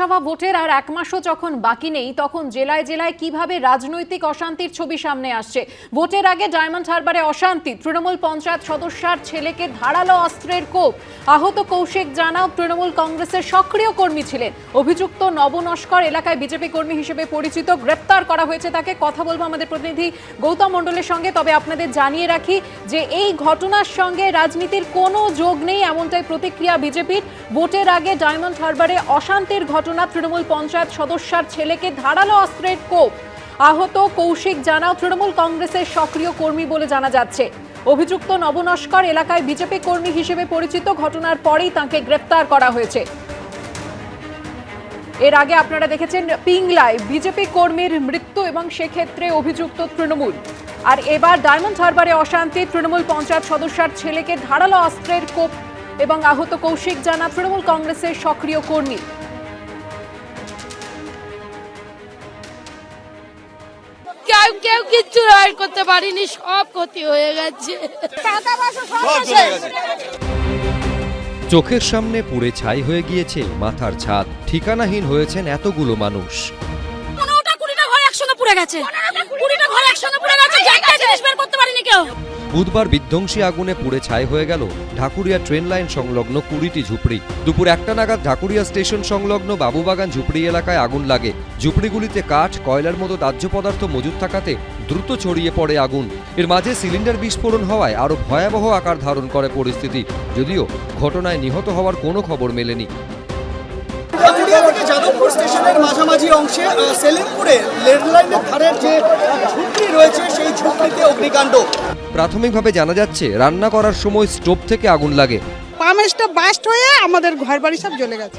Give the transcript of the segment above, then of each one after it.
লোকসভা ভোটের আর এক মাসও যখন বাকি নেই, তখন জেলায় জেলায় কীভাবে রাজনৈতিক অশান্তির ছবি সামনে আসছে? ভোটের আগে ডায়মন্ড হারবারে অশান্তি, তৃণমূল পঞ্চায়েত সদস্যার ছেলেকে ধারালো অস্ত্রের কোপ। আহত কৌশিক জানাও, তৃণমূল কংগ্রেসের সক্রিয় কর্মী ছিলেন। অভিযুক্ত নবনস্কর এলাকায় বিজেপি কর্মী হিসেবে পরিচিত, গ্রেপ্তার করা হয়েছে তাকে। কথা বলব আমাদের প্রতিনিধি গৌতম মণ্ডলের সঙ্গে, তবে আপনাদের জানিয়ে রাখি যে এই ঘটনার সঙ্গে রাজনীতির কোনো যোগ নেই, এমনটাই প্রতিক্রিয়া বিজেপির। ভোটের আগে ডায়মন্ড হারবারে অশান্তির ঘটনা তৃণমূল পঞ্চায়েত সদস্যার ছেলেকে ধারালো অস্ত্রের কোপ। আহত কৌশিক জানাও, তৃণমূল কংগ্রেসের সক্রিয় কর্মী বলে জানা যাচ্ছে। অভিযুক্ত নবনস্কর এলাকায় বিজেপি কর্মী হিসেবে পরিচিত, ঘটনার পরেই তাকে গ্রেপ্তার করা হয়েছে। এর আগে আপনারা দেখেছেন পিংলায় বিজেপি কর্মীর মৃত্যু এবং সেক্ষেত্রে অভিযুক্ত তৃণমূল। আর এবার ডায়মন্ড হারবারে অশান্তি, তৃণমূল পঞ্চায়েত সদস্যার ছেলেকে ধারালো অস্ত্রের কোপ এবং আহত কৌশিক জানা তৃণমূল কংগ্রেসের সক্রিয় কর্মী। কেউ কেউ কিচ্ছু করতে পারিনি সব ক্ষতি হয়ে গেছে। টাকা পয়সা সব শেষ। চোখের সামনে পুড়ে ছাই হয়ে গিয়েছে মাথার ছাদ। ঠিকানাহীন হয়েছেন এতগুলো মানুষ। পনেরোটা কুড়িটা ঘর একসঙ্গে পুড়ে গেছে। কুড়িটা ঘর একসঙ্গে পুড়ে গেছে একটা জিনিস বের করতে পারিনি কেউ। বুধবার বিধ্বংসী আগুনে পুড়ে ছাই হয়ে গেল ঢাকুরিয়া ট্রেন লাইন সংলগ্ন কুড়িটি ঝুপড়ি। দুপুর একটা নাগাদ ঢাকুরিয়া স্টেশন সংলগ্ন বাবুবাগান ঝুপড়ি এলাকায় আগুন লাগে। ঝুপড়িগুলিতে কাঠ, কয়লার মতো দাহ্য পদার্থ মজুদ থাকাতে দ্রুত ছড়িয়ে পড়ে আগুন। এর মাঝে সিলিন্ডার বিস্ফোরণ হওয়ায় আরও ভয়াবহ আকার ধারণ করে পরিস্থিতি। যদিও ঘটনায় নিহত হওয়ার কোনো খবর মেলেনি। যাদবপুর স্টেশনের মাঝামাঝি অংশে সেলিমপুরে রেল লাইনের ধারের যে ঝুঁকি রয়েছে সেই ঝুঁকিতে অগ্নিকাণ্ড। প্রাথমিকভাবে জানা যাচ্ছে রান্না করার সময় স্টোভ থেকে আগুন লাগে। পামেজটা বাস্ট হয়ে আমাদের ঘর বাড়ি সব জ্বলে গেছে।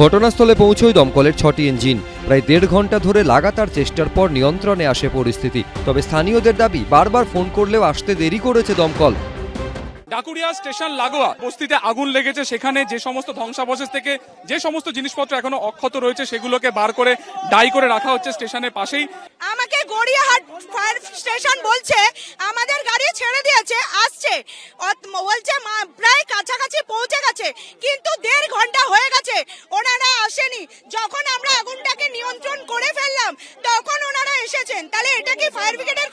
ঘটনাস্থলে পৌঁছয় দমকলের ছটি ইঞ্জিন। প্রায় দেড় ঘণ্টা ধরে লাগাতার চেষ্টার পর নিয়ন্ত্রণে আসে পরিস্থিতি। তবে স্থানীয়দের দাবি বারবার ফোন করলেও আসতে দেরি করেছে দমকল। ডাকুরিয়া স্টেশন লাগোয়া বস্তিতে আগুন লেগেছে। সেখানে যে সমস্ত ধ্বংসাবশেষ থেকে যে সমস্ত জিনিসপত্র এখনও অক্ষত রয়েছে, সেগুলোকে বার করে ডাই করে রাখা হচ্ছে স্টেশনের পাশেই। আমাকে গড়িয়াহাট ফায়ার স্টেশন বলছে, আমাদের গাড়ি ছেড়ে দিয়েছে, আসছে। বলছে প্রায় কাছাকাছি পৌঁছে গেছে, কিন্তু দেড় ঘণ্টা হয়ে গেছে, ওনারা আসেনি। যখন আমরা আগুনটাকে নিয়ন্ত্রণ করে ফেললাম, তখন ওনারা এসেছেন। তাহলে এটা কি ফায়ার ব্রিগেডের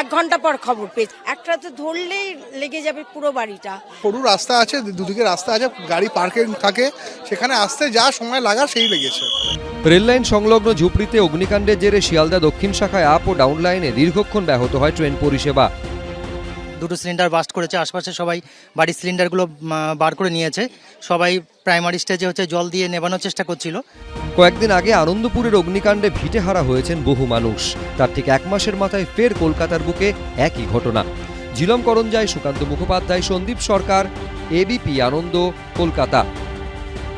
এক ঘণ্টা পর খবর পেয়েছি। একটাতে ধরলেই লেগে যাবে পুরো বাড়িটা। সরু রাস্তা আছে দুদিকে রাস্তা আছে গাড়ি পার্কিং থাকে। সেখানে আসতে যা সময় লাগা সেই লেগেছে। রেললাইন সংলগ্ন ঝুপড়িতে অগ্নিকাণ্ডের জেরে শিয়ালদা দক্ষিণ শাখায় আপ ও ডাউন লাইনে দীর্ঘক্ষণ ব্যাহত হয় ট্রেন পরিষেবা। দুটো সিলিন্ডার বাস্ট করেছে, আশপাশে সবাই বাড়ির সিলিন্ডারগুলো বার করে নিয়েছে। সবাই প্রাইমারি স্টেজে হচ্ছে জল দিয়ে নেবানোর চেষ্টা করছিল। কয়েকদিন আগে আনন্দপুরের অগ্নিকাণ্ডে ভিটেহারা হয়েছেন বহু মানুষ। তার ঠিক এক মাসের মাথায় ফের কলকাতার বুকে একই ঘটনা। ঝিলম করঞ্জায় সুকান্ত মুখোপাধ্যায়, সন্দীপ সরকার এবিপি আনন্দ, কলকাতা।